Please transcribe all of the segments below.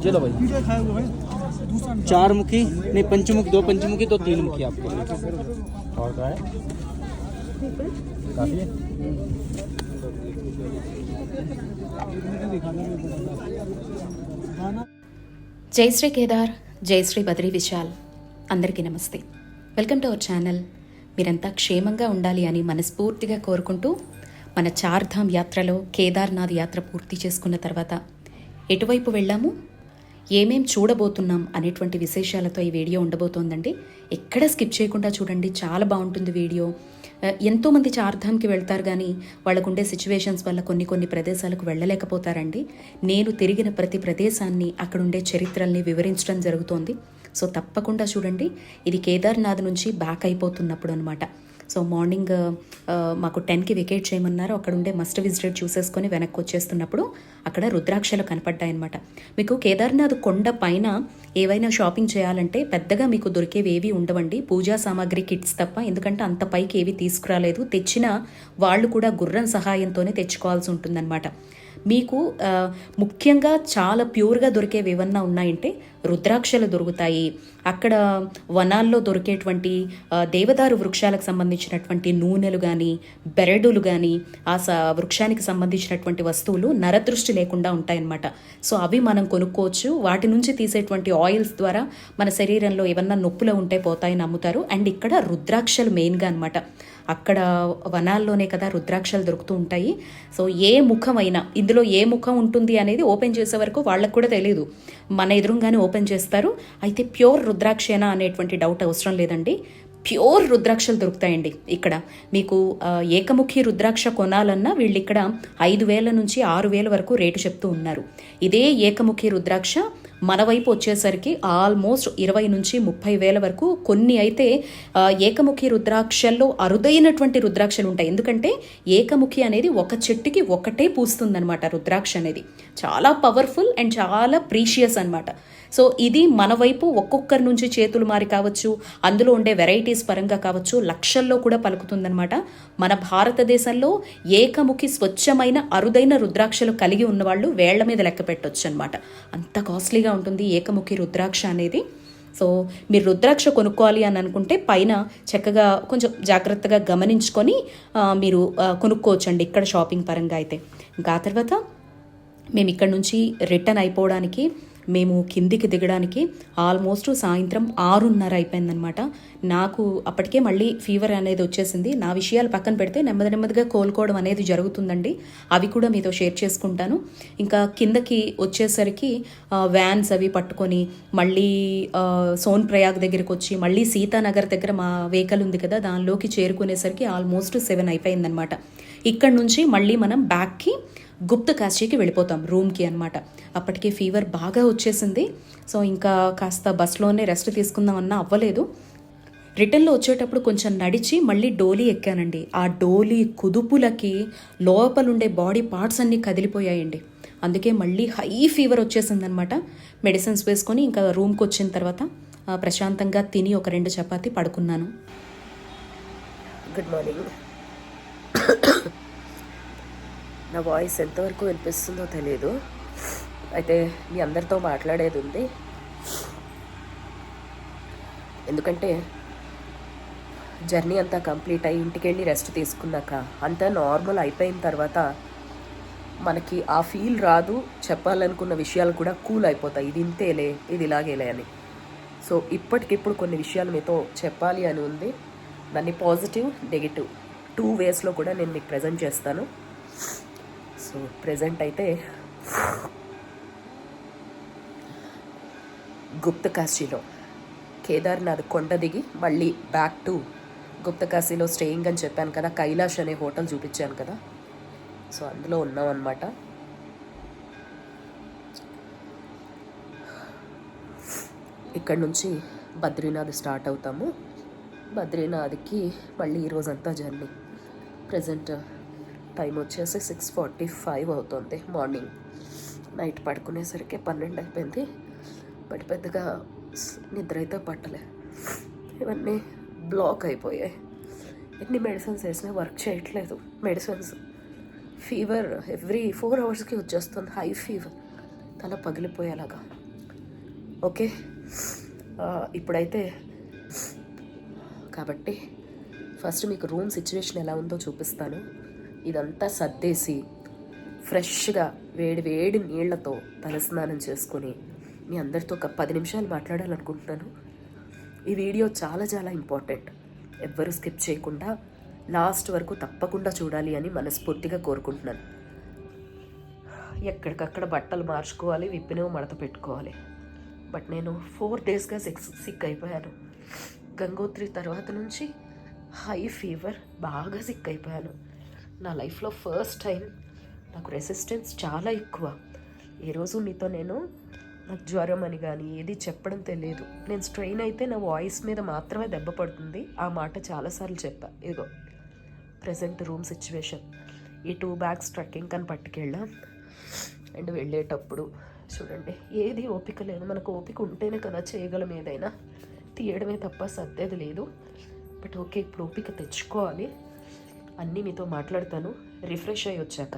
चलो भाई चार मुखी नहीं पंचमुखी दो पंचमुखी तो तीन मुखी आपको और क्या है काफी है జై శ్రీ కేదార్ జై శ్రీ బద్రీ విశాల్ అందరికీ నమస్తే వెల్కమ్ టు అవర్ ఛానల్ మీరంతా క్షేమంగా ఉండాలి అని మనస్ఫూర్తిగా కోరుకుంటూ మన చార్ధామ్ యాత్రలో కేదార్నాథ్ యాత్ర పూర్తి చేసుకున్న తర్వాత ఎటువైపు వెళ్ళాము? ఏమేం చూడబోతున్నాం అనేటువంటి విశేషాలతో ఈ వీడియో ఉండబోతోందండి. ఎక్కడ స్కిప్ చేయకుండా చూడండి. చాలా బాగుంటుంది వీడియో. ఎంతోమంది చార్ధామ్కి వెళ్తారు కానీ వాళ్ళకుండే సిచ్యువేషన్స్ వల్ల కొన్ని కొన్ని ప్రదేశాలకు వెళ్ళలేకపోతారండి. నేను తిరిగిన ప్రతి ప్రదేశాన్ని అక్కడుండే చరిత్రల్ని వివరించడం జరుగుతోంది. సో తప్పకుండా చూడండి. ఇది కేదార్నాథ్ నుంచి బ్యాక్ అయిపోతున్నప్పుడు అనమాట సో మార్నింగ్ మాకు టెన్కి వెకేట్ చేయమన్నారు. అక్కడ ఉండే మస్ట్ విజిటెడ్ చూసేసుకొని వెనక్కి వచ్చేస్తున్నప్పుడు అక్కడ రుద్రాక్షలు కనపడ్డాయన్నమాట. మీకు కేదార్నాథ్ కొండ పైన ఏవైనా షాపింగ్ చేయాలంటే పెద్దగా మీకు దొరికేవి ఏవి ఉండవండి. పూజా సామాగ్రి కిట్స్ తప్ప. ఎందుకంటే అంత పైకి ఏవి తీసుకురాలేదు. తెచ్చిన వాళ్ళు కూడా గుర్రం సహాయంతోనే తెచ్చుకోవాల్సి ఉంటుందన్నమాట. మీకు ముఖ్యంగా చాలా ప్యూర్గా దొరికేవి ఏమన్నా ఉన్నాయంటే రుద్రాక్షలు దొరుకుతాయి. అక్కడ వనాల్లో దొరికేటువంటి దేవదారు వృక్షాలకు సంబంధించినటువంటి నూనెలు కానీ బెరడులు కానీ ఆ స వృక్షానికి సంబంధించినటువంటి వస్తువులు నరదృష్టి లేకుండా ఉంటాయన్నమాట. సో అవి మనం కొనుక్కోవచ్చు. వాటి నుంచి తీసేటువంటి ఆయిల్స్ ద్వారా మన శరీరంలో ఏమన్నా నొప్పులు ఉంటే పోతాయని నమ్ముతారు. అండ్ ఇక్కడ రుద్రాక్షలు మెయిన్గా అనమాట అక్కడ వనాల్లోనే కదా రుద్రాక్షలు దొరుకుతూ ఉంటాయి. సో ఏ ముఖమైనా ఇందులో ఏ ముఖం ఉంటుంది అనేది ఓపెన్ చేసే వరకు వాళ్ళకు కూడా తెలియదు మన ఎదురుగానే ఓపెన్ చేస్తారు. అయితే ప్యూర్ రుద్రాక్షేనా అనేటువంటి డౌట్ అవసరం లేదండి. ప్యూర్ రుద్రాక్షలు దొరుకుతాయండి ఇక్కడ. మీకు ఏకముఖి రుద్రాక్ష కొనాలన్నా వీళ్ళు ఇక్కడ ఐదు వేల నుంచి ఆరు వేల వరకు రేటు చెప్తూ ఉన్నారు. ఇదే ఏకముఖి రుద్రాక్ష మన వైపు వచ్చేసరికి ఆల్మోస్ట్ ఇరవై నుంచి ముప్పై వేల వరకు కొన్ని అయితే ఏకముఖి రుద్రాక్షల్లో అరుదైనటువంటి రుద్రాక్షలు ఉంటాయి. ఎందుకంటే ఏకముఖి అనేది ఒక చెట్టుకి ఒకటే పూస్తుందన్నమాట రుద్రాక్ష అనేది. చాలా పవర్ఫుల్ అండ్ చాలా ప్రీషియస్ అనమాట సో ఇది మన వైపు ఒక్కొక్కరి నుంచి చేతులు మారి కావచ్చు అందులో ఉండే వెరైటీస్ పరంగా కావచ్చు లక్షల్లో కూడా పలుకుతుందనమాట మన భారతదేశంలో ఏకముఖి స్వచ్ఛమైన అరుదైన రుద్రాక్షలు కలిగి ఉన్నవాళ్ళు వేళ్ళ మీద లెక్క పెట్టొచ్చు అనమాట అంత కాస్ట్లీగా ఉంటుంది ఏకముఖి రుద్రాక్ష అనేది. సో మీరు రుద్రాక్ష కొనుక్కోవాలి అని అనుకుంటే పైన చక్కగా కొంచెం జాగ్రత్తగా గమనించుకొని మీరు కొనుక్కోవచ్చు కొనుక్కోవచ్చండి ఇక్కడ షాపింగ్ పరంగా అయితే. ఇంకా ఆ తర్వాత మేము ఇక్కడ నుంచి రిటర్న్ అయిపోవడానికి మేము కిందికి దిగడానికి ఆల్మోస్ట్ సాయంత్రం ఆరున్నర అయిపోయిందనమాట నాకు అప్పటికే మళ్ళీ ఫీవర్ అనేది వచ్చేసింది. నా విషయాలు పక్కన పెడితే నెమ్మది నెమ్మదిగా కోలుకోవడం అనేది జరుగుతుందండి. అవి కూడా మీతో షేర్ చేసుకుంటాను. ఇంకా కిందకి వచ్చేసరికి వ్యాన్స్ అవి పట్టుకొని మళ్ళీ సోన్ ప్రయాగ్ దగ్గరికి వచ్చి మళ్ళీ సీతానగర్ దగ్గర మా వెహికల్ ఉంది కదా దానిలోకి చేరుకునేసరికి ఆల్మోస్ట్ సెవెన్ అయిపోయిందనమాట ఇక్కడ నుంచి మళ్ళీ మనం బ్యాక్కి గుప్త కాశీకి వెళ్ళిపోతాం రూమ్కి అనమాట అప్పటికే ఫీవర్ బాగా వచ్చేసింది. సో ఇంకా కాస్త బస్లోనే రెస్ట్ తీసుకుందామన్నా అవ్వలేదు. రిటర్న్లో వచ్చేటప్పుడు కొంచెం నడిచి మళ్ళీ డోలీ ఎక్కానండి. ఆ డోలీ కుదుపులకి లోపలుండే బాడీ పార్ట్స్ అన్నీ కదిలిపోయాయండి. అందుకే మళ్ళీ హై ఫీవర్ వచ్చేసిందనమాట మెడిసిన్స్ వేసుకొని ఇంకా రూమ్కి వచ్చిన తర్వాత ప్రశాంతంగా తిని ఒక రెండు చపాతి పడుకున్నాను. గుడ్ మార్నింగ్ నా వాయిస్ ఎంతవరకు వినిపిస్తుందో తెలియదు అయితే మీ అందరితో మాట్లాడేది ఉంది. ఎందుకంటే జర్నీ అంతా కంప్లీట్ అయ్యి ఇంటికి వెళ్ళి రెస్ట్ తీసుకున్నాక అంతా నార్మల్ అయిపోయిన తర్వాత మనకి ఆ ఫీల్ రాదు చెప్పాలనుకున్న విషయాలు కూడా కూల్ అయిపోతాయి. ఇది ఇంతేలే ఇది ఇలాగేలే అని. సో ఇప్పటికిప్పుడు కొన్ని విషయాలు మీతో చెప్పాలి అని ఉంది. దాన్ని పాజిటివ్ నెగిటివ్ టూ వేస్లో కూడా నేను మీకు ప్రజెంట్ చేస్తాను. సో ప్రజెంట్ అయితే గుప్తకాశీలో కేదార్నాథ్ కొండ దిగి మళ్ళీ బ్యాక్ టు గుప్తకాశీలో స్టేయింగ్ అని చెప్పాను కదా కైలాష్ అనే హోటల్ చూపించాను కదా. సో అందులో ఉన్నాం అనమాట ఇక్కడ నుంచి బద్రీనాథ్ స్టార్ట్ అవుతాము. బద్రీనాథ్కి మళ్ళీ ఈరోజంతా జర్నీ ప్రజెంట్ టైం వచ్చేసి సిక్స్ ఫార్టీ ఫైవ్ అవుతుంది మార్నింగ్. నైట్ పడుకునేసరికి పన్నెండు అయిపోయింది. బట్ పెద్దగా నిద్ర అయితే పట్టలే. ఇవన్నీ బ్లాక్ అయిపోయాయి. ఎన్ని మెడిసిన్స్ వేసినా వర్క్ చేయట్లేదు. మెడిసిన్స్ ఫీవర్ ఎవ్రీ ఫోర్ అవర్స్కి వచ్చేస్తుంది. High fever. తల పగిలిపోయేలాగా. ఓకే. ఇప్పుడైతే కాబట్టి ఫస్ట్ మీకు రూమ్ సిచ్యువేషన్ ఎలా ఉందో చూపిస్తాను. ఇదంతా సర్దేసి ఫ్రెష్గా వేడి వేడి నీళ్ళతో తలస్నానం చేసుకొని మీ అందరితో ఒక పది నిమిషాలు మాట్లాడాలనుకుంటున్నాను. ఈ వీడియో చాలా చాలా ఇంపార్టెంట్. ఎవ్వరూ స్కిప్ చేయకుండా లాస్ట్ వరకు తప్పకుండా చూడాలి అని మనస్ఫూర్తిగా కోరుకుంటున్నాను. ఎక్కడికక్కడ బట్టలు మార్చుకోవాలి విప్పినవి మడత పెట్టుకోవాలి. బట్ నేను ఫోర్ డేస్గా సిక్స్ సిక్ అయిపోయాను. గంగోత్రి తర్వాత నుంచి హై ఫీవర్ బాగా సిక్ అయిపోయాను. నా లైఫ్లో ఫస్ట్ టైం నాకు రెసిస్టెన్స్ చాలా ఎక్కువ. ఈరోజు మీతో నేను నాకు జ్వరం అని కానీ ఏది చెప్పడం తెలియదు. నేను స్ట్రెయిన్ అయితే నా వాయిస్ మీద మాత్రమే దెబ్బ పడుతుంది. ఆ మాట చాలాసార్లు చెప్పా. ఇదిగో ప్రజెంట్ రూమ్ సిచ్యువేషన్. ఈ టూ బ్యాగ్స్ ట్రెక్కింగ్ కని పట్టుకెళ్ళాం. అండ్ వెళ్ళేటప్పుడు చూడండి ఏది ఓపిక లేదు మనకు ఓపిక ఉంటేనే కదా చేయగలం ఏదైనా. తీయడమే తప్ప సర్దేది లేదు. బట్ ఓకే ఇప్పుడు ఓపిక తెచ్చుకోవాలి. అన్నీ మీతో మాట్లాడతాను. రిఫ్రెష్ అయ్యి వచ్చాక.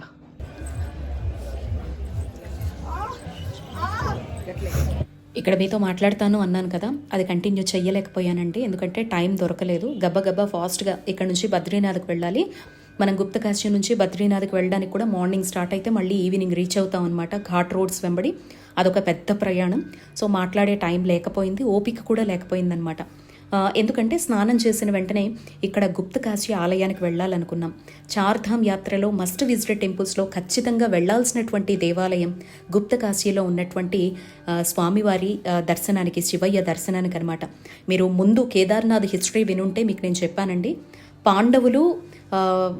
ఇక్కడ మీతో మాట్లాడతాను అన్నాను కదా అది కంటిన్యూ చేయలేకపోయానండి ఎందుకంటే టైం దొరకలేదు. గబ్బగబ్బా ఫాస్ట్గా ఇక్కడ నుంచి బద్రీనాథ్కి వెళ్ళాలి. మనం గుప్తకాశీ నుంచి బద్రీనాథ్కి వెళ్ళడానికి కూడా మార్నింగ్ స్టార్ట్ అయితే మళ్ళీ ఈవినింగ్ రీచ్ అవుతాం అనమాట ఘాట్ రోడ్స్ వెంబడి. అదొక పెద్ద ప్రయాణం. సో మాట్లాడే టైం లేకపోయింది. ఓపిక కూడా లేకపోయిందనమాట ఎందుకంటే స్నానం చేసిన వెంటనే ఇక్కడ గుప్తకాశి ఆలయానికి వెళ్ళాలనుకున్నాం. చార్ధామ్ యాత్రలో మస్ట్ విజిటెడ్ టెంపుల్స్లో ఖచ్చితంగా వెళ్ళాల్సినటువంటి దేవాలయం గుప్తకాశీలో ఉన్నటువంటి స్వామివారి దర్శనానికి శివయ్య దర్శనానికి అనమాట మీరు ముందు కేదార్నాథ్ హిస్టరీ వినుంటే మీకు నేను చెప్పానండి. పాండవులు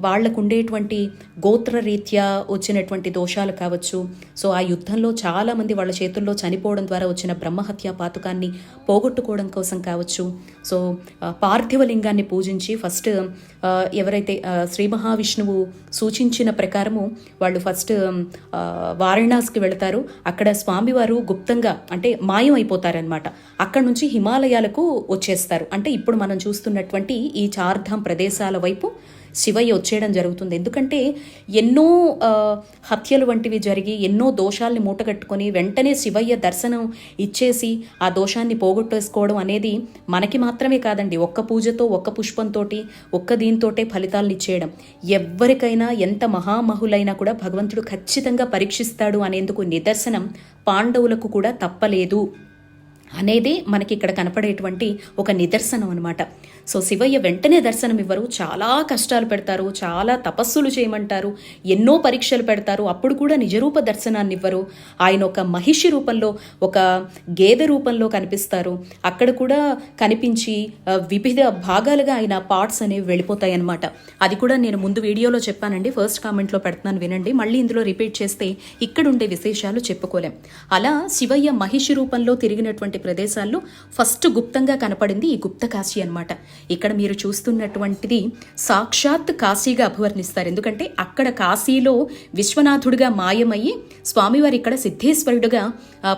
వాళ్ళకు ఉండేటువంటి గోత్రరీత్యా వచ్చినటువంటి దోషాలు కావచ్చు. సో ఆ యుద్ధంలో చాలామంది వాళ్ళ చేతుల్లో చనిపోవడం ద్వారా వచ్చిన బ్రహ్మహత్య పాతకాన్ని పోగొట్టుకోవడం కోసం కావచ్చు. సో పార్థివలింగాన్ని పార్థివ లింగాన్ని పూజించి ఫస్ట్ ఎవరైతే శ్రీ మహావిష్ణువు సూచించిన ప్రకారము వాళ్ళు ఫస్ట్ వారణాసికి వెళతారు. అక్కడ స్వామివారు గుప్తంగా అంటే మాయం అయిపోతారనమాట అక్కడ నుంచి హిమాలయాలకు వచ్చేస్తారు. అంటే ఇప్పుడు మనం చూస్తున్నటువంటి ఈ చార్ధాం ప్రదేశాల వైపు శివయ్య వచ్చేయడం జరుగుతుంది. ఎందుకంటే ఎన్నో హత్యలు వంటివి జరిగి ఎన్నో దోషాల్ని మూటగట్టుకొని వెంటనే శివయ్య దర్శనం ఇచ్చేసి ఆ దోషాన్ని పోగొట్టేసుకోవడం అనేది మనకి మాత్రమే కాదండి. ఒక్క పూజతో ఒక్క పుష్పంతోటి ఒక్క దీంతోటే ఫలితాలను ఇచ్చేయడం. ఎవ్వరికైనా ఎంత మహామహులైనా కూడా భగవంతుడు ఖచ్చితంగా పరీక్షిస్తాడు అనేందుకు నిదర్శనం పాండవులకు కూడా తప్పలేదు. అనేది మనకి ఇక్కడ కనపడేటువంటి ఒక నిదర్శనం అనమాట సో శివయ్య వెంటనే దర్శనం ఇవ్వరు. చాలా కష్టాలు పెడతారు. చాలా తపస్సులు చేయమంటారు. ఎన్నో పరీక్షలు పెడతారు. అప్పుడు కూడా నిజరూప దర్శనాన్ని ఇవ్వరు ఆయన ఒక మహిషి రూపంలో ఒక గేదె రూపంలో కనిపిస్తారు. అక్కడ కూడా కనిపించి వివిధ భాగాలుగా ఆయన పార్ట్స్ అనేవి వెళ్ళిపోతాయి అనమాట అది కూడా నేను ముందు వీడియోలో చెప్పానండి. ఫస్ట్ కామెంట్లో పెడుతున్నాను వినండి. మళ్ళీ ఇందులో రిపీట్ చేస్తే ఇక్కడ ఉండే విశేషాలు చెప్పుకోలేం. అలా శివయ్య మహిషి రూపంలో తిరిగినటువంటి ప్రదేశాల్లో ఫస్ట్ గుప్తంగా కనపడింది ఈ గుప్త కాశీ ఇక్కడ మీరు చూస్తున్నటువంటిది సాక్షాత్ కాశీగా అభివర్ణిస్తారు. ఎందుకంటే అక్కడ కాశీలో విశ్వనాథుడిగా మాయమయ్యి స్వామివారు ఇక్కడ సిద్ధేశ్వరుడుగా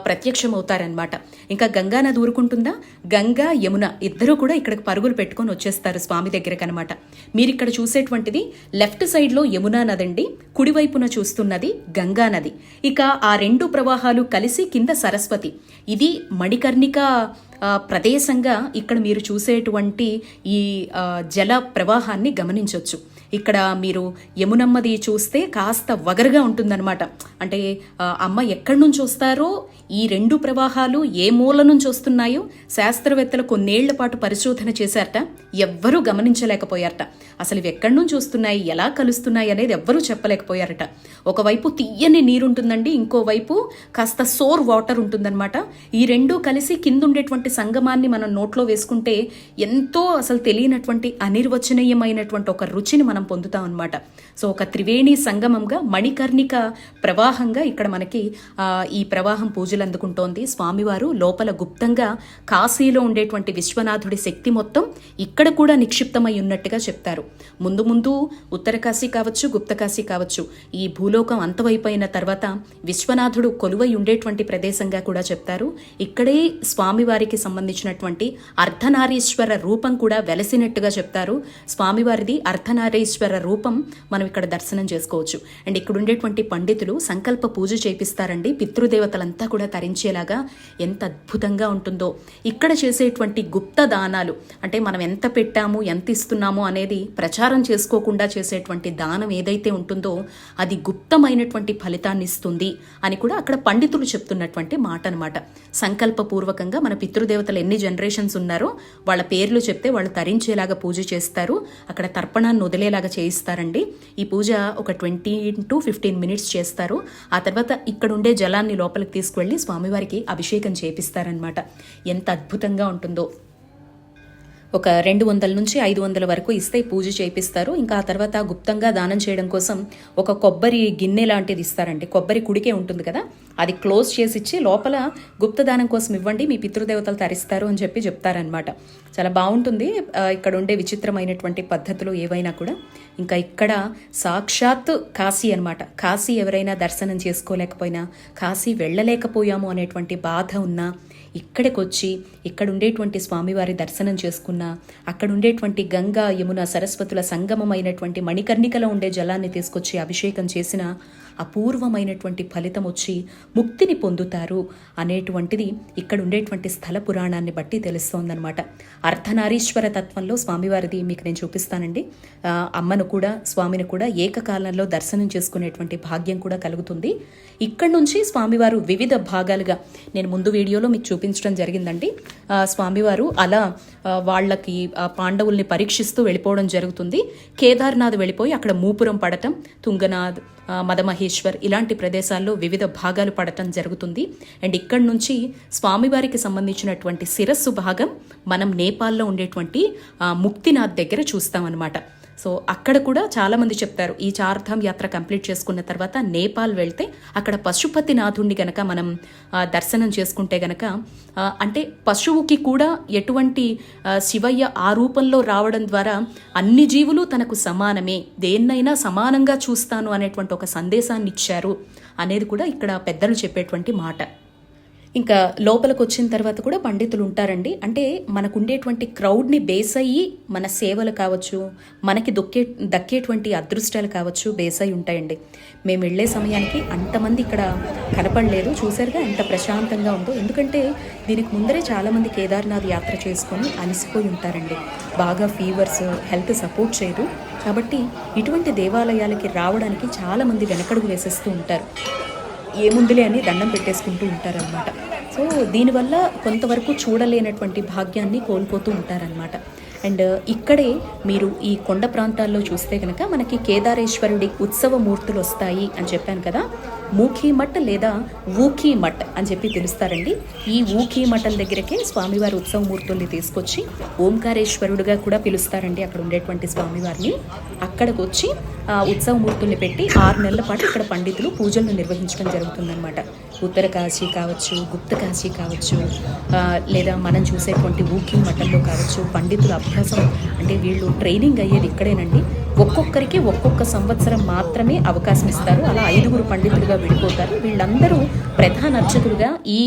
ప్రత్యక్షమవుతారనమాట ఇంకా గంగా నది ఊరుకుంటుందా? గంగా యమున ఇద్దరూ కూడా ఇక్కడికి పరుగులు పెట్టుకొని వచ్చేస్తారు స్వామి దగ్గరకు అనమాట మీరు ఇక్కడ చూసేటువంటిది లెఫ్ట్ సైడ్లో యమునా నది అండి కుడివైపున చూస్తున్నది గంగా నది. ఇక ఆ రెండు ప్రవాహాలు కలిసి కింద సరస్వతి. ఇది మణికర్ణిక ప్రదేశంగా ఇక్కడ మీరు చూసేటువంటి ఈ జల ప్రవాహాన్ని గమనించవచ్చు ఇక్కడ మీరు యమునమ్మది చూస్తే కాస్త వగరుగా ఉంటుందన్నమాట. అంటే అమ్మ ఎక్కడి నుంచి వస్తారో ఈ రెండు ప్రవాహాలు ఏ మూల నుంచి వస్తున్నాయో శాస్త్రవేత్తలు కొన్నేళ్ళ పాటు పరిశోధన చేశారట. ఎవ్వరూ గమనించలేకపోయారట. అసలు ఇవి ఎక్కడి నుంచి వస్తున్నాయి ఎలా కలుస్తున్నాయి అనేది ఎవ్వరూ చెప్పలేకపోయారట. ఒకవైపు తీయని నీరుంటుందండి ఇంకోవైపు కాస్త సోర్ వాటర్ ఉంటుందన్నమాట. ఈ రెండు కలిసి కింద ఉండేటువంటి సంగమాన్ని మనం నోట్లో వేసుకుంటే ఎంతో అసలు తెలియనటువంటి అనిర్వచనీయమైనటువంటి ఒక రుచిని మనం పొందుతాం అనమాట సో ఒక త్రివేణి సంగమంగా మణికర్ణిక ప్రవాహంగా ఇక్కడ మనకి ఈ ప్రవాహం పూజలు అందుకుంటోంది. స్వామివారు లోపల గుప్తంగా కాశీలో ఉండేటువంటి విశ్వనాథుడి శక్తి మొత్తం ఇక్కడ కూడా నిక్షిప్తమై ఉన్నట్టుగా చెప్తారు. ముందు ముందు ఉత్తర కాశీ కావచ్చు గుప్త కాశీ కావచ్చు ఈ భూలోకం అంతవైపోయిన తర్వాత విశ్వనాథుడు కొలువై ఉండేటువంటి ప్రదేశంగా కూడా చెప్తారు. ఇక్కడే స్వామివారికి సంబంధించినటువంటి అర్ధనారీశ్వర రూపం కూడా వెలసినట్టుగా చెప్తారు. స్వామివారిది అర్ధనారీ వెంకటేశ్వర రూపం మనం ఇక్కడ దర్శనం చేసుకోవచ్చు. అండ్ ఇక్కడ ఉండేటువంటి పండితులు సంకల్ప పూజ చేపిస్తారండి. పితృదేవతలంతా కూడా తరించేలాగా ఎంత అద్భుతంగా ఉంటుందో. ఇక్కడ చేసేటువంటి గుప్త దానాలు అంటే మనం ఎంత పెట్టాము ఎంత ఇస్తున్నాము అనేది ప్రచారం చేసుకోకుండా చేసేటువంటి దానం ఏదైతే ఉంటుందో అది గుప్తమైనటువంటి ఫలితాన్ని ఇస్తుంది అని కూడా అక్కడ పండితులు చెప్తున్నటువంటి మాట అనమాట సంకల్పపూర్వకంగా మన పితృదేవతలు ఎన్ని జనరేషన్స్ ఉన్నారో వాళ్ళ పేర్లు చెప్తే వాళ్ళు తరించేలాగా పూజ చేస్తారు. అక్కడ తర్పణాన్ని ఉండేలాగా చేయిస్తారండి. ఈ పూజ ఒక ట్వంటీ టు ఫిఫ్టీన్ మినిట్స్ చేస్తారు. ఆ తర్వాత ఇక్కడ ఉండే జలాన్ని లోపలికి తీసుకువెళ్ళి స్వామివారికి అభిషేకం చేపిస్తారనమాట ఎంత అద్భుతంగా ఉంటుందో. ఒక రెండు వందల నుంచి ఐదు వందల వరకు ఇస్తే పూజ చేపిస్తారు. ఇంకా ఆ తర్వాత గుప్తంగా దానం చేయడం కోసం ఒక కొబ్బరి గిన్నె లాంటిది ఇస్తారండి. కొబ్బరి కుడికే ఉంటుంది కదా అది క్లోజ్ చేసి ఇచ్చి లోపల గుప్త దానం కోసం ఇవ్వండి మీ పితృదేవతలు తరిస్తారు అని చెప్పి చెప్తారనమాట చాలా బాగుంటుంది. ఇక్కడ ఉండే విచిత్రమైనటువంటి పద్ధతులు ఏవైనా కూడా. ఇంకా ఇక్కడ సాక్షాత్ కాశీ అన్నమాట. కాశీ ఎవరైనా దర్శనం చేసుకోలేకపోయినా కాశీ వెళ్ళలేకపోయాము అనేటువంటి బాధ ఉన్నా ఇక్కడికి వచ్చి ఇక్కడ ఉండేటువంటి స్వామివారి దర్శనం చేసుకున్న అక్కడ ఉండేటువంటి గంగా యమున సరస్వతుల సంగమమైనటువంటి మణికర్ణికలో ఉండే జలాన్ని తీసుకొచ్చి అభిషేకం చేసిన అపూర్వమైనటువంటి ఫలితం వచ్చి ముక్తిని పొందుతారు అనేటువంటిది ఇక్కడ ఉండేటువంటి స్థల పురాణాన్ని బట్టి తెలుస్తోందనమాట అర్ధనారీశ్వర తత్వంలో స్వామివారిది మీకు నేను చూపిస్తానండి. అమ్మను కూడా స్వామిని కూడా ఏకకాలంలో దర్శనం చేసుకునేటువంటి భాగ్యం కూడా కలుగుతుంది. ఇక్కడ నుంచి స్వామివారు వివిధ భాగాలుగా నేను ముందు వీడియోలో మీకు చూపి చూపించడం జరిగిందండి. స్వామివారు అలా వాళ్ళకి పాండవుల్ని పరీక్షిస్తూ వెళ్ళిపోవడం జరుగుతుంది. కేదార్నాథ్ వెళ్ళిపోయి అక్కడ మూపురం పడటం తుంగనాథ్ మదమహేశ్వర్ ఇలాంటి ప్రదేశాల్లో వివిధ భాగాలు పడటం జరుగుతుంది. అండ్ ఇక్కడి నుంచి స్వామివారికి సంబంధించినటువంటి శిరస్సు భాగం మనం నేపాల్లో ఉండేటువంటి ముక్తినాథ్ దగ్గర చూస్తామన్నమాట. సో అక్కడ కూడా చాలామంది చెప్తారు ఈ చార్ధామ్ యాత్ర కంప్లీట్ చేసుకున్న తర్వాత నేపాల్ వెళ్తే అక్కడ పశుపతినాథుణ్ణి గనక మనం దర్శనం చేసుకుంటే గనక అంటే పశువుకి కూడా ఎటువంటి శివయ్య ఆ రూపంలో రావడం ద్వారా అన్ని జీవులు తనకు సమానమే దేన్నైనా సమానంగా చూస్తాను అనేటువంటి ఒక సందేశాన్ని ఇచ్చారు అనేది కూడా ఇక్కడ పెద్దలు చెప్పేటువంటి మాట. ఇంకా లోపలికి వచ్చిన తర్వాత కూడా పండితులు ఉంటారండి అంటే మనకు ఉండేటువంటి క్రౌడ్ని బేస్ అయ్యి మన సేవలు కావచ్చు మనకి దొక్కే దక్కేటువంటి అదృష్టాలు కావచ్చు బేస్ అయి ఉంటాయండి. మేము వెళ్ళే సమయానికి అంతమంది ఇక్కడ కనపడలేదు. చూసారుగా ఎంత ప్రశాంతంగా ఉందో. ఎందుకంటే దీనికి ముందరే చాలామంది కేదార్నాథ్ యాత్ర చేసుకొని అలసిపోయి ఉంటారండి. బాగా ఫీవర్స్ హెల్త్ సపోర్ట్ చేయదు కాబట్టి ఇటువంటి దేవాలయాలకి రావడానికి చాలామంది వెనకడుగు వేసేస్తూ ఉంటారు. ఏముందిలే అని దండం పెట్టేసుకుంటూ ఉంటారనమాట సో దీనివల్ల కొంతవరకు చూడలేనటువంటి భాగ్యాన్ని కోల్పోతూ ఉంటారనమాట అండ్ ఇక్కడే మీరు ఈ కొండ ప్రాంతాల్లో చూస్తే కనుక మనకి కేదారేశ్వరుడి ఉత్సవ మూర్తులు వస్తాయి అని చెప్పాను కదా. మూఖీ మఠ్ లేదా ఊఖీ మఠ్ అని చెప్పి పిలుస్తారండి. ఈ ఊఖీ మఠం దగ్గరకే స్వామివారి ఉత్సవ మూర్తుల్ని తీసుకొచ్చి ఓంకారేశ్వరుడుగా కూడా పిలుస్తారండి అక్కడ ఉండేటువంటి స్వామివారిని. అక్కడికి వచ్చి ఆ ఉత్సవ మూర్తుల్ని పెట్టి ఆరు నెలల పాటు ఇక్కడ పండితులు పూజలను నిర్వహించడం జరుగుతుందన్నమాట. ఉత్తర కాశీ కావచ్చు గుప్త కాశీ కావచ్చు లేదా మనం చూసేటువంటి ఊఖీ మఠంలో కావచ్చు పండితుల అభ్యాసం అంటే వీళ్ళు ట్రైనింగ్ అయ్యేది ఇక్కడేనండి. ఒక్కొక్కరికి ఒక్కొక్క సంవత్సరం మాత్రమే అవకాశం ఇస్తారు. అలా ఐదుగురు పండితులుగా విడిపోతారు. వీళ్ళందరూ ప్రధాన అర్చకులుగా ఈ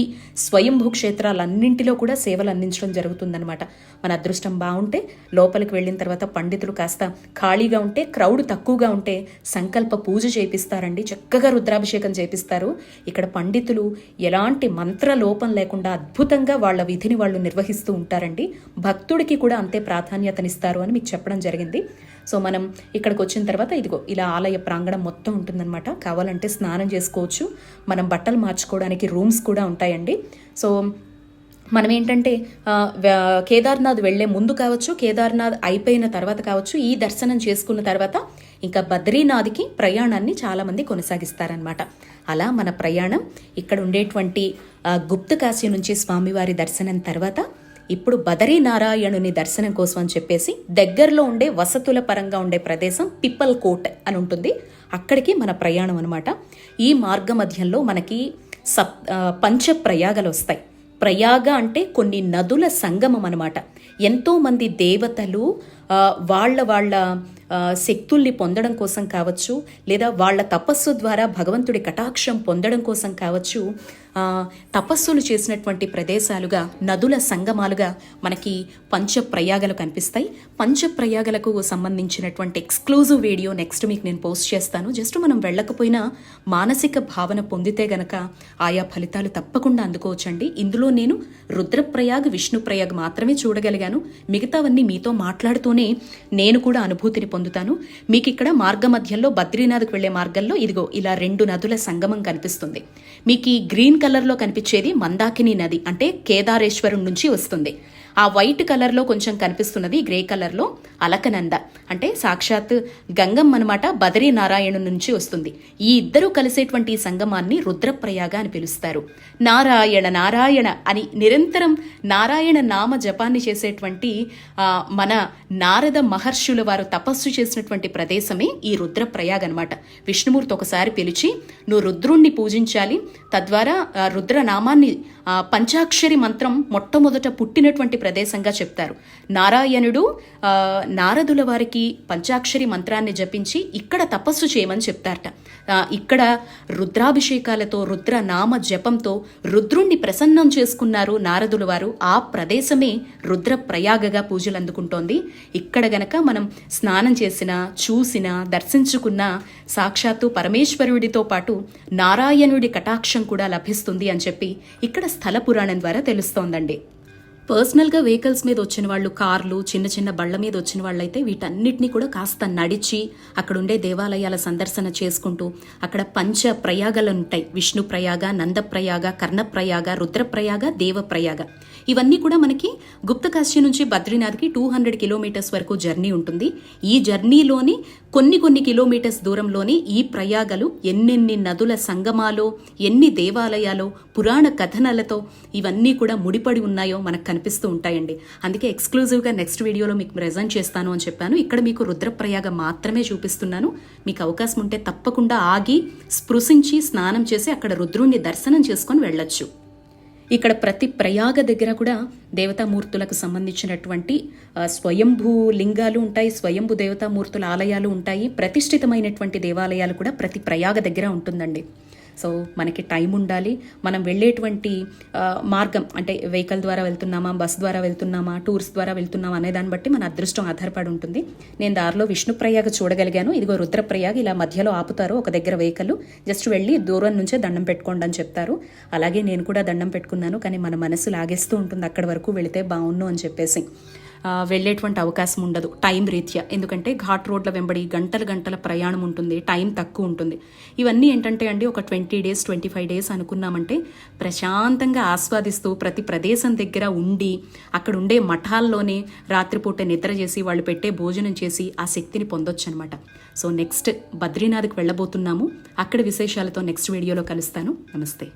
స్వయంభూ క్షేత్రాలన్నింటిలో కూడా సేవలు అందించడం జరుగుతుందన్నమాట. మన అదృష్టం బాగుంటే లోపలికి వెళ్ళిన తర్వాత పండితులు కాస్త ఖాళీగా ఉంటే క్రౌడ్ తక్కువగా ఉంటే సంకల్ప పూజ చేపిస్తారండి. చక్కగా రుద్రాభిషేకం చేపిస్తారు. ఇక్కడ పండితులు ఎలాంటి మంత్ర లోపం లేకుండా అద్భుతంగా వాళ్ళ విధిని వాళ్ళు నిర్వహిస్తూ ఉంటారండి. భక్తుడికి కూడా అంతే ప్రాధాన్యతనిస్తారు అని మీకు చెప్పడం జరిగింది. సో మనం ఇక్కడికి వచ్చిన తర్వాత ఇదిగో ఇలా ఆలయ ప్రాంగణం మొత్తం ఉంటుందన్నమాట. కావాలంటే స్నానం చేసుకోవచ్చు. మనం బట్టలు మార్చుకోవడానికి రూమ్స్ కూడా ఉంటాయండి. సో మనం ఏంటంటే కేదార్నాథ్ వెళ్ళే ముందు కావచ్చు కేదార్నాథ్ అయిపోయిన తర్వాత కావచ్చు ఈ దర్శనం చేసుకున్న తర్వాత ఇంకా బద్రీనాథ్కి ప్రయాణాన్ని చాలామంది కొనసాగిస్తారనమాట అలా మన ప్రయాణం ఇక్కడ ఉండేటువంటి గుప్త కాశీ నుంచి స్వామివారి దర్శనం తర్వాత ఇప్పుడు బదరీనారాయణుని దర్శనం కోసం అని చెప్పేసి దగ్గరలో ఉండే వసతుల పరంగా ఉండే ప్రదేశం పిప్పల్ కోట్ అని ఉంటుంది. అక్కడికి మన ప్రయాణం అనమాట ఈ మార్గ మధ్యంలో మనకి సప్ పంచ ప్రయాగలు వస్తాయి. ప్రయాగ అంటే కొన్ని నదుల సంగమం అనమాట ఎంతోమంది దేవతలు వాళ్ళ వాళ్ళ శక్తుల్ని పొందడం కోసం కావచ్చు లేదా వాళ్ళ తపస్సు ద్వారా భగవంతుడి కటాక్షం పొందడం కోసం కావచ్చు తపస్సులు చేసినటువంటి ప్రదేశాలుగా నదుల సంగమాలుగా మనకి పంచప్రయాగలు కనిపిస్తాయి. పంచప్రయాగలకు సంబంధించినటువంటి ఎక్స్క్లూజివ్ వీడియో నెక్స్ట్ మీకు నేను పోస్ట్ చేస్తాను. జస్ట్ మనం వెళ్ళకపోయినా మానసిక భావన పొందితే గనక ఆయా ఫలితాలు తప్పకుండా అందుకోవచ్చండి. ఇందులో నేను రుద్రప్రయాగ్ విష్ణుప్రయాగ్ మాత్రమే చూడగలిగాను. మిగతావన్నీ మీతో మాట్లాడుతూనే నేను కూడా అనుభూతిని పొందుతాను. మీకు ఇక్కడ మార్గ మధ్యంలో బద్రీనాథ్కి వెళ్ళే మార్గంలో ఇదిగో ఇలా రెండు నదుల సంగమం కనిపిస్తుంది. మీకు ఈ గ్రీన్ కలర్లో కనిపించేది మందాకిని నది అంటే కేదారేశ్వరం నుంచి వస్తుంది. ఆ వైట్ కలర్లో కొంచెం కనిపిస్తున్నది గ్రే కలర్లో అలకనంద. అంటే సాక్షాత్ గంగం అనమాట బదరీనారాయణ నుంచి వస్తుంది. ఈ ఇద్దరు కలిసేటువంటి సంగమాన్ని రుద్రప్రయాగ అని పిలుస్తారు. నారాయణ నారాయణ అని నిరంతరం నారాయణ నామ జపాన్ని చేసేటువంటి మన నారద మహర్షుల వారు తపస్సు చేసినటువంటి ప్రదేశమే ఈ రుద్రప్రయాగ్ అనమాట విష్ణుమూర్తి ఒకసారి పిలిచి నువ్వు రుద్రుణ్ణి పూజించాలి. తద్వారా రుద్రనామాన్ని పంచాక్షరి మంత్రం మొట్టమొదట పుట్టినటువంటి ప్రదేశంగా చెప్తారు. నారాయణుడు నారదుల వారికి పంచాక్షరి మంత్రాన్ని జపించి ఇక్కడ తపస్సు చేయమని చెప్తారట. ఇక్కడ రుద్రాభిషేకాలతో రుద్ర నామ జపంతో రుద్రుణ్ణి ప్రసన్నం చేసుకున్నారు నారదుల వారు. ఆ ప్రదేశమే రుద్ర ప్రయాగగా పూజలు అందుకుంటోంది. ఇక్కడ గనక మనం స్నానం చేసిన చూసిన దర్శించుకున్న సాక్షాత్తు పరమేశ్వరుడితో పాటు నారాయణుడి కటాక్షం కూడా లభిస్తుంది అని చెప్పి ఇక్కడ స్థల పురాణం ద్వారా తెలుస్తోందండి. పర్సనల్గా వెహికల్స్ మీద వచ్చిన వాళ్ళు కార్లు చిన్న చిన్న బళ్ళ మీద వచ్చిన వాళ్ళైతే వీటన్నిటినీ కూడా కాస్త నడిచి అక్కడ ఉండే దేవాలయాల సందర్శన చేసుకుంటూ అక్కడ పంచ ప్రయాగాలు ఉంటాయి. విష్ణు ప్రయాగ నందప్రయాగ కర్ణప్రయాగ కర్ణ ప్రయాగ దేవ ఇవన్నీ కూడా మనకి గుప్తకాశీ నుంచి బద్రీనాథ్కి టూ హండ్రెడ్ కిలోమీటర్స్ వరకు జర్నీ ఉంటుంది. ఈ జర్నీలోని కొన్ని కొన్ని కిలోమీటర్స్ దూరంలోని ఈ ప్రయాగలు ఎన్నెన్ని నదుల సంగమాలో ఎన్ని దేవాలయాలు పురాణ కథనాలతో ఇవన్నీ కూడా ముడిపడి ఉన్నాయో మనకు కనిపిస్తూ ఉంటాయండి. అందుకే ఎక్స్క్లూజివ్గా నెక్స్ట్ వీడియోలో మీకు ప్రజెంట్ చేస్తాను అని చెప్పాను. ఇక్కడ మీకు రుద్రప్రయాగ మాత్రమే చూపిస్తున్నాను. మీకు అవకాశం ఉంటే తప్పకుండా ఆగి స్పృశించి స్నానం చేసి అక్కడ రుద్రుణ్ణి దర్శనం చేసుకొని వెళ్ళొచ్చు. ఇక్కడ ప్రతి ప్రయాగ దగ్గర కూడా దేవతామూర్తులకు సంబంధించినటువంటి స్వయంభూ లింగాలు ఉంటాయి స్వయంభూ దేవతామూర్తుల ఆలయాలు ఉంటాయి. ప్రతిష్ఠితమైనటువంటి దేవాలయాలు కూడా ప్రతి ప్రయాగ దగ్గర ఉంటుందండి. సో మనకి టైం ఉండాలి. మనం వెళ్ళేటువంటి మార్గం అంటే వెహికల్ ద్వారా వెళ్తున్నామా బస్ ద్వారా వెళ్తున్నామా టూర్స్ ద్వారా వెళ్తున్నామా అనే దాన్ని బట్టి మన అదృష్టం ఆధారపడి ఉంటుంది. నేను దారిలో విష్ణుప్రయాగ చూడగలిగాను. ఇదిగో రుద్రప్రయాగ ఇలా మధ్యలో ఆపుతారు ఒక దగ్గర వెహికల్. జస్ట్ వెళ్ళి దూరం నుంచే దండం పెట్టుకోండి అని చెప్తారు. అలాగే నేను కూడా దండం పెట్టుకున్నాను కానీ మన మనసు లాగేస్తూ ఉంటుంది. అక్కడి వరకు వెళితే బాగుండు అని చెప్పేసి. వెళ్ళేటువంటి అవకాశం ఉండదు టైం రీత్యా. ఎందుకంటే ఘాట్ రోడ్ల వెంబడి గంటల గంటల ప్రయాణం ఉంటుంది టైం తక్కువ ఉంటుంది. ఇవన్నీ ఏంటంటే అండి ఒక twenty days twenty five days అనుకున్నామంటే ప్రశాంతంగా ఆస్వాదిస్తూ ప్రతి ప్రదేశం దగ్గర ఉండి అక్కడ ఉండే మఠాల్లోనే రాత్రిపూట నిద్ర చేసి వాళ్ళు పెట్టే భోజనం చేసి ఆ శక్తిని పొందొచ్చు అనమాట సో నెక్స్ట్ బద్రీనాథ్కి వెళ్ళబోతున్నాము. అక్కడ విశేషాలతో నెక్స్ట్ వీడియోలో కలుస్తాను. నమస్తే.